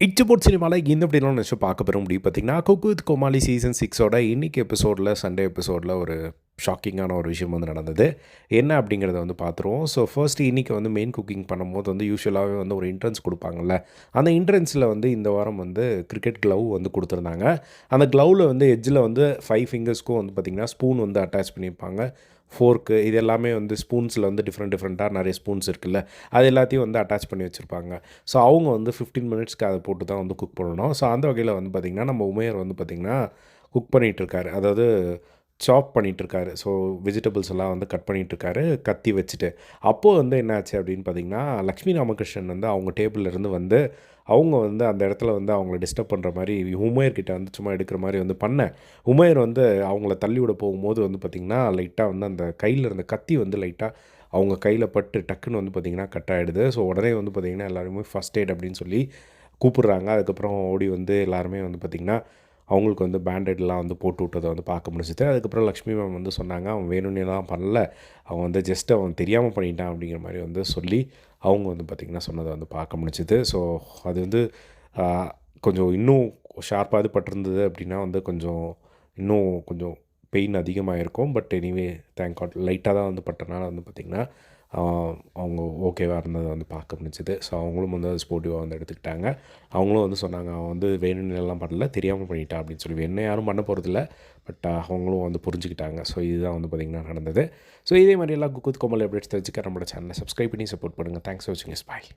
இச்சபோட் சினிமாவில் இந்த இப்படிலாம் நினச்சி பார்க்க பெற முடியும் பார்த்தீங்கன்னா குக்கு வித் கோமாளி சீசன் சிக்ஸோட இன்னைக்கு எபிசோடில் சண்டே எபிசோடில் ஒரு ஷாக்கிங்கான ஒரு விஷயம் வந்து நடந்தது. என்ன அப்படிங்கிறத வந்து பார்த்துருவோம் ஸோ ஃபர்ஸ்ட் இன்றைக்கி வந்து மெயின் குக்கிங் பண்ணும்போது வந்து யூஸ்வலாகவே வந்து ஒரு இன்ட்ரன்ஸ் கொடுப்பாங்கல்ல. அந்த இன்ட்ரன்ஸில் வந்து இந்த வாரம் வந்து கிரிக்கெட் க்ளவ் வந்து கொடுத்துருந்தாங்க. அந்த க்ளவில் வந்து எட்ஜில் வந்து ஃபைவ் ஃபிங்கர்ஸ்க்கும் வந்து பார்த்திங்கன்னா ஸ்பூன் வந்து அட்டாச் பண்ணியிருப்பாங்க. ஃபோர்க்கு இது எல்லாமே வந்து ஸ்பூன்ஸில் வந்து டிஃப்ரெண்ட் டிஃப்ரெண்ட்டாக நிறைய ஸ்பூன்ஸ் இருக்குல்ல. அது எல்லாத்தையும் வந்து அட்டாச் பண்ணி வச்சுருப்பாங்க. ஸோ அவங்க வந்து ஃபிஃப்டீன் மினிட்ஸ்க்கு அதை போட்டு தான் வந்து குக் பண்ணணும். ஸோ அந்த வகையில் வந்து பார்த்திங்கன்னா நம்ம உமையர் வந்து பார்த்திங்கன்னா குக் பண்ணிகிட்ருக்காரு அதாவது சாப் பண்ணிகிட்ருக்காரு ஸோ வெஜிடபிள்ஸ் எல்லாம் வந்து கட் பண்ணிகிட்ருக்காரு கத்தி வச்சுட்டு. அப்போது வந்து என்னாச்சு அப்படின்னு பார்த்தீங்கன்னா லக்ஷ்மி ராமகிருஷ்ணன் வந்து அவங்க டேபிள்லேருந்து வந்து அவங்க வந்து அந்த இடத்துல வந்து அவங்கள டிஸ்டர்ப் பண்ணுற மாதிரி உமேர் வந்து சும்மா எடுக்கிற மாதிரி வந்து பண்ணேன் உமேர் வந்து அவங்கள தள்ளி விட போகும்போது வந்து பார்த்திங்கன்னா லைட்டாக வந்து அந்த கையில் இருந்த கத்தி வந்து லைட்டாக அவங்க கையில் பட்டு டக்குன்னு வந்து பார்த்திங்கன்னா கட் ஆகிடுது ஸோ உடனே வந்து பார்த்திங்கன்னா எல்லாருமே ஃபஸ்ட் எய்ட் அப்படின்னு சொல்லி கூப்பிடுறாங்க. அதுக்கப்புறம் ஓடி வந்து எல்லாருமே வந்து பார்த்திங்கன்னா அவங்களுக்கு வந்து பேண்டேட்லாம் வந்து போட்டு விட்டதை வந்து பார்க்க முடிஞ்சுது. அதுக்கப்புறம் லக்ஷ்மி மேம் வந்து சொன்னாங்க அவன் வேணும்னே தான் பண்ணல. அவன் வந்து ஜஸ்ட் அவன் தெரியாமல் பண்ணிட்டான் அப்படிங்கிற மாதிரி வந்து சொல்லி அவங்க வந்து பார்த்திங்கன்னா சொன்னதை வந்து பார்க்க முடிஞ்சுது. ஸோ அது வந்து கொஞ்சம் இன்னும் ஷார்ப்பாக இது பட்டிருந்தது அப்படின்னா வந்து கொஞ்சம் இன்னும் கொஞ்சம் பெயின் அதிகமாக இருக்கும் பட் எனிவே தேங்க் காட் லைட்டாக தான் வந்து பட்டனால வந்து பார்த்திங்கன்னா அவங்க ஓகேவாக இருந்ததை வந்து பார்க்க முடிஞ்சுது. ஸோ அவங்களும் வந்து அது ஸ்போர்ட்டிவாக வந்து எடுத்துக்கிட்டாங்க. அவங்களும் வந்து சொன்னாங்க அவன் வந்து வேணும்னு எல்லாம் பண்ணல தெரியாமல் பண்ணிட்டான் அப்படின்னு சொல்லி. என்ன யாரும் பண்ண போகிறதில்ல பட் அவங்களும் வந்து புரிஞ்சுக்கிட்டாங்க. ஸோ இதுதான் வந்து பார்த்திங்கன்னா நடந்தது. ஸோ இதே மாதிரி எல்லாம் குக்குத் கோமல் அப்டேட்ஸ் தெரிஞ்சுக்க நம்மளோட சேனலை சப்ஸ்கிரைப் பண்ணி சப்போர்ட் பண்ணுங்கள் தேங்க்ஸ் ஃபார் வாட்சிங் இஸ் பாய்